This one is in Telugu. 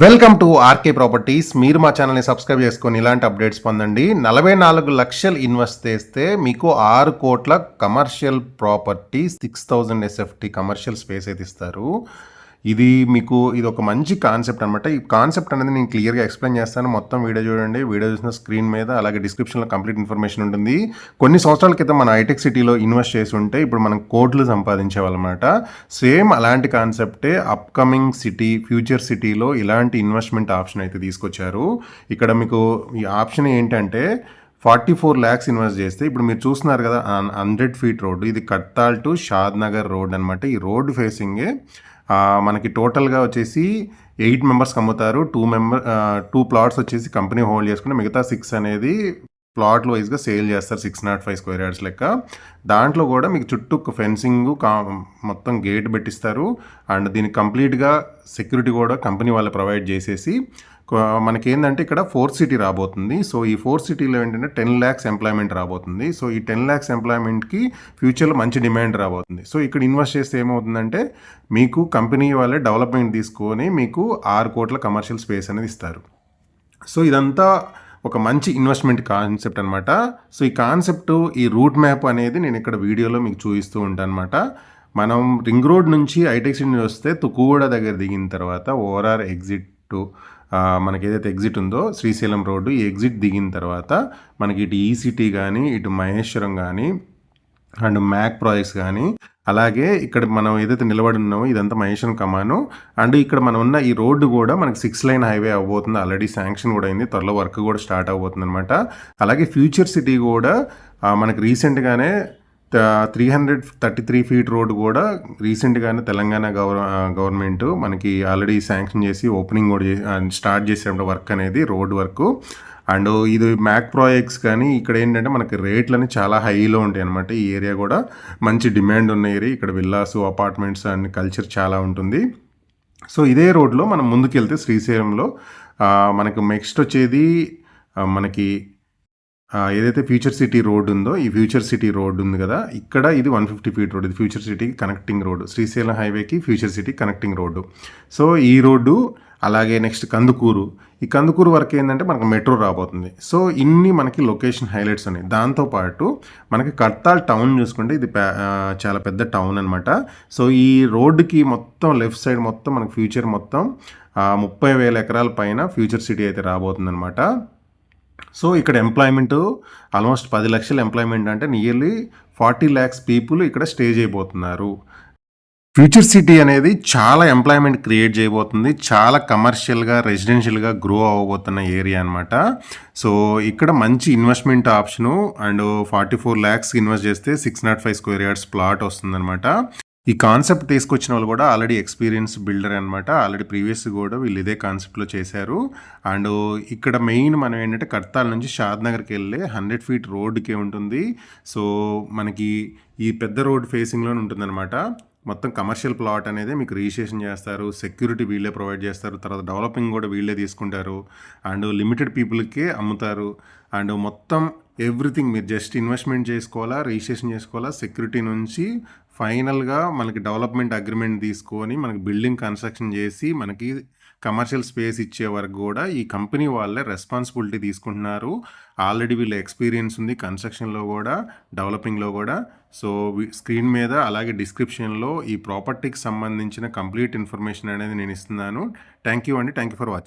Welcome to RK properties. మీరు మా ఛానల్ని సబ్స్క్రైబ్ చేసుకొని ఇలాంటి అప్డేట్స్ పొందండి. నలభై నాలుగు లక్షలు ఇన్వెస్ట్ చేస్తే మీకు ఆరు కోట్ల commercial property six thousand SFT commercial space అయితే ఇస్తారు. ఇది మీకు ఇది ఒక మంచి కాన్సెప్ట్ అనమాట ఈ కాన్సెప్ట్ అనేది నేను క్లియర్గా ఎక్స్ప్లెయిన్ చేస్తాను. మొత్తం వీడియో చూడండి. వీడియో చూసిన స్క్రీన్ మీద అలాగే డిస్క్రిప్షన్లో కంప్లీట్ ఇన్ఫర్మేషన్ ఉంటుంది. కొన్ని సంవత్సరాల క్రితం మన హైటెక్ సిటీలో ఇన్వెస్ట్ చేసి ఉంటే ఇప్పుడు మనం కోట్లు సంపాదించేవాళ్ళమాట సేమ్ అలాంటి కాన్సెప్టే అప్కమింగ్ సిటీ ఫ్యూచర్ సిటీలో ఇలాంటి ఇన్వెస్ట్మెంట్ ఆప్షన్ అయితే తీసుకొచ్చారు. ఇక్కడ మీకు ఈ ఆప్షన్ ఏంటంటే ఫార్టీ ఫోర్ ల్యాక్స్ ఇన్వెస్ట్ చేస్తే ఇప్పుడు మీరు చూస్తున్నారు కదా హండ్రెడ్ ఫీట్ రోడ్డు ఇది Kadthal to Shadnagar road అనమాట ఈ రోడ్డు ఫేసింగే మనకి టోటల్గా వచ్చేసి ఎయిట్ మెంబర్స్కి అమ్ముతారు టూ మెంబర్ టూ ప్లాట్స్ వచ్చేసి కంపెనీ హోల్డ్ చేసుకుంటే మిగతా సిక్స్ అనేది ప్లాట్ వైజ్గా సేల్ చేస్తారు six naught five square yards లెక్క. దాంట్లో కూడా మీకు చుట్టూ ఫెన్సింగ్ కా మొత్తం గేట్ పెట్టిస్తారు. అండ్ దీనికి కంప్లీట్గా సెక్యూరిటీ కూడా కంపెనీ వాళ్ళు ప్రొవైడ్ చేసేసి మనకేందంటే ఇక్కడ ఫోర్త్ సిటీ రాబోతుంది. సో ఈ ఫోర్త్ సిటీలో ఏంటంటే టెన్ ల్యాక్స్ ఎంప్లాయ్మెంట్ రాబోతుంది. సో ఈ టెన్ ల్యాక్స్ ఎంప్లాయ్మెంట్కి ఫ్యూచర్లో మంచి డిమాండ్ రాబోతుంది. సో ఇక్కడ ఇన్వెస్ట్ చేస్తే ఏమవుతుందంటే మీకు కంపెనీ వాళ్ళే డెవలప్మెంట్ తీసుకొని మీకు ఆరు కోట్ల కమర్షియల్ స్పేస్ అనేది ఇస్తారు. సో ఇదంతా ఒక మంచి ఇన్వెస్ట్మెంట్ కాన్సెప్ట్ అనమాట సో ఈ కాన్సెప్ట్ ఈ రూట్ మ్యాప్ అనేది నేను ఇక్కడ వీడియోలో మీకు చూపిస్తూ ఉంటాను అనమాట మనం రింగ్ రోడ్ నుంచి ఐటెక్ సిటీ నుంచి వస్తే తుకుగూడ దగ్గర దిగిన తర్వాత ఓఆర్ఆర్ ఎగ్జిట్ మనకి ఏదైతే ఎగ్జిట్ ఉందో శ్రీశైలం రోడ్డు ఈ ఎగ్జిట్ దిగిన తర్వాత మనకి ఇటు ఈసిటీ కానీ ఇటు మహేశ్వరం కానీ అండ్ మ్యాక్ ప్రాజెక్ట్స్ కానీ అలాగే ఇక్కడ మనం ఏదైతే నిలబడి ఉన్నామో ఇదంతా మహేశ్వరం కమాను. అండ్ ఇక్కడ మనం ఉన్న ఈ రోడ్డు కూడా మనకి సిక్స్ లైన్ హైవే అవ్వబోతుంది. ఆల్రెడీ శాంక్షన్ కూడా అయింది. త్వరలో వర్క్ కూడా స్టార్ట్ అవ్వబోతుంది అనమాట అలాగే ఫ్యూచర్ సిటీ కూడా మనకి రీసెంట్గానే three hundred thirty three feet road కూడా రీసెంట్గానే తెలంగాణ గవర్ గవర్నమెంట్ మనకి ఆల్రెడీ శాంక్షన్ చేసి ఓపెనింగ్ కూడా చేసి స్టార్ట్ చేసే వర్క్ అనేది రోడ్ వర్క్ అండ్ ఇది మ్యాక్ ప్రాజెక్ట్స్ కానీ ఇక్కడ ఏంటంటే మనకి రేట్లని చాలా హైలో ఉంటాయి అనమాట ఈ ఏరియా కూడా మంచి డిమాండ్ ఉన్న ఏరియా. ఇక్కడ విల్లాస్ అపార్ట్మెంట్స్ అండ్ కల్చర్ చాలా ఉంటుంది. సో ఇదే రోడ్లో మనం ముందుకెళ్తే శ్రీశైలంలో మనకు నెక్స్ట్ వచ్చేది మనకి ఏదైతే ఫ్యూచర్ సిటీ రోడ్ ఉందో ఈ ఫ్యూచర్ సిటీ రోడ్ ఉంది కదా. ఇక్కడ ఇది వన్ ఫిఫ్టీ ఫీట్ రోడ్. ఇది ఫ్యూచర్ సిటీకి కనెక్టింగ్ రోడ్డు శ్రీశైలం హైవేకి future city connecting road. So ఈ రోడ్డు అలాగే నెక్స్ట్ కందుకూరు. ఈ కందుకూరు వరకు ఏంటంటే మనకు మెట్రో రాబోతుంది. సో ఇన్ని మనకి లొకేషన్ హైలైట్స్ ఉన్నాయి. దాంతోపాటు మనకి కర్తాల్ టౌన్ చూసుకుంటే ఇది చాలా పెద్ద టౌన్ అనమాట సో ఈ రోడ్డుకి మొత్తం లెఫ్ట్ సైడ్ మొత్తం మనకి ఫ్యూచర్ మొత్తం ముప్పై వేల ఎకరాల పైన ఫ్యూచర్ సిటీ అయితే రాబోతుంది అనమాట సో ఇక్కడ ఎంప్లాయ్మెంట్ ఆల్మోస్ట్ పది లక్షల ఎంప్లాయ్మెంట్ అంటే నియర్లీ ఫార్టీ ల్యాక్స్ పీపుల్ ఇక్కడ స్టే చేయబోతున్నారు. ఫ్యూచర్ సిటీ అనేది చాలా ఎంప్లాయ్మెంట్ క్రియేట్ చేయబోతుంది. చాలా కమర్షియల్గా రెసిడెన్షియల్గా గ్రో అవ్వబోతున్న ఏరియా అనమాట సో ఇక్కడ మంచి investment option and forty four lakhs invest చేస్తే six naught five square yards plot వస్తుందన్నమాట. ఈ కాన్సెప్ట్ తీసుకొచ్చిన వాళ్ళు కూడా ఆల్రెడీ ఎక్స్పీరియన్స్ బిల్డర్ అనమాట ఆల్రెడీ ప్రీవియస్ కూడా వీళ్ళు ఇదే కాన్సెప్ట్లో చేశారు. అండ్ ఇక్కడ మెయిన్ మనం ఏంటంటే కర్తాల నుంచి షాద్ నగర్కి వెళ్ళే హండ్రెడ్ ఫీట్ రోడ్డుకే ఉంటుంది. సో మనకి ఈ పెద్ద రోడ్ ఫేసింగ్లోనే ఉంటుందన్నమాట. మొత్తం కమర్షియల్ ప్లాట్ అనేది మీకు రిజిస్ట్రేషన్ చేస్తారు సెక్యూరిటీ వీళ్ళే ప్రొవైడ్ చేస్తారు తర్వాత డెవలపింగ్ కూడా వీళ్ళే తీసుకుంటారు అండ్ లిమిటెడ్ పీపుల్కే అమ్ముతారు అండ్ మొత్తం ఎవ్రీథింగ్ మీరు జస్ట్ ఇన్వెస్ట్మెంట్ చేసుకోవాలా రిజిస్ట్రేషన్ చేసుకోవాలా సెక్యూరిటీ నుంచి ఫైనల్గా మనకి డెవలప్మెంట్ అగ్రిమెంట్ తీసుకొని మనకి బిల్డింగ్ కన్స్ట్రక్షన్ చేసి మనకి కమర్షియల్ స్పేస్ ఇచ్చే వరకు కూడా ఈ కంపెనీ వాళ్ళే రెస్పాన్సిబిలిటీ తీసుకుంటున్నారు. ఆల్రెడీ వీళ్ళ ఎక్స్పీరియన్స్ ఉంది కన్స్ట్రక్షన్లో కూడా డెవలపింగ్లో కూడా. సో స్క్రీన్ మీద అలాగే డిస్క్రిప్షన్లో ఈ ప్రాపర్టీకి సంబంధించిన కంప్లీట్ ఇన్ఫర్మేషన్ అనేది నేను ఇస్తున్నాను. థ్యాంక్ యూ అండి. Thank you for watching.